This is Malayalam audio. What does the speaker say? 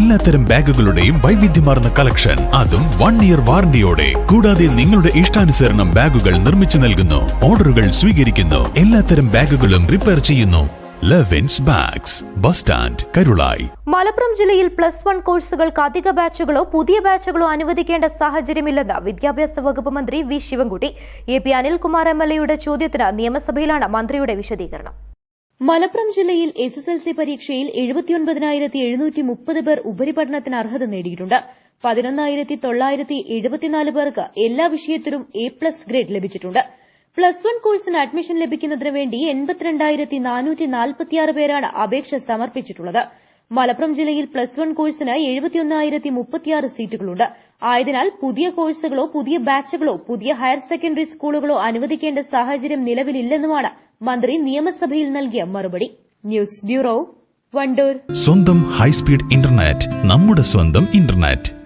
എല്ലാത്തരം ബാഗുകളുടെയും വൈവിധ്യമാർന്ന കളക്ഷൻ. അതും വൺ ഇയർ വാറണ്ടിയോടെ കൂടാതെ നിങ്ങളുടെ ഇഷ്ടാനുസരണം ബാഗുകൾ നിർമ്മിച്ചു നൽകുന്നു. ഓർഡറുകൾ സ്വീകരിക്കുന്നു. എല്ലാത്തരം ബാഗുകളും റിപ്പയർ ചെയ്യുന്നു. Levins bags bus stand Karulai Malappuram ജില്ലയിൽ പ്ലസ് വൺ കോഴ്സുകൾക്ക് അധിക ബാച്ചുകളോ പുതിയ ബാച്ചുകളോ അനുവദിക്കേണ്ട സാഹചര്യമില്ലെന്ന് വിദ്യാഭ്യാസ വകുപ്പ് മന്ത്രി V Sivankutty. A P Anilkumar M L എയുടെ ചോദ്യത്തിന് നിയമസഭയിലാണ് മന്ത്രിയുടെ വിശദീകരണം. മലപ്പുറം ജില്ലയിൽ എസ് എസ് എൽ സി പരീക്ഷയിൽ എഴുപത്തിയൊൻപതിനായിരത്തി എഴുന്നൂറ്റി മുപ്പത് പേർ ഉപരിപഠനത്തിന് അർഹത നേടിയിട്ടുണ്ട്. പതിനൊന്നായിരത്തി തൊള്ളായിരത്തി എഴുപത്തിനാല് പേർക്ക് എല്ലാ വിഷയത്തിലും എ പ്ലസ് ഗ്രേഡ് ലഭിച്ചിട്ടുണ്ട്. പ്ലസ് വൺ കോഴ്സിന് അഡ്മിഷൻ ലഭിക്കുന്നതിന് വേണ്ടി എൺപത്തിരണ്ടായിരത്തി നാനൂറ്റി നാൽപ്പത്തിയാറ് പേരാണ് അപേക്ഷ സമർപ്പിച്ചിട്ടുള്ളത്. മലപ്പുറം ജില്ലയിൽ പ്ലസ് വൺ കോഴ്സിന് എഴുപത്തിയൊന്നായിരത്തി മുപ്പത്തിയാറ് സീറ്റുകളുണ്ട്. ആയതിനാൽ പുതിയ കോഴ്സുകളോ പുതിയ ബാച്ചുകളോ പുതിയ ഹയർ സെക്കൻഡറി സ്കൂളുകളോ അനുവദിക്കേണ്ട സാഹചര്യം നിലവിലില്ലെന്നുമാണ് മന്ത്രി നിയമസഭയിൽ നൽകിയ മറുപടി. News bureau Wandoor. സ്വന്തം ഹൈസ്പീഡ് ഇന്റർനെറ്റ് നമ്മുടെ സ്വന്തം ഇന്റർനെറ്റ്.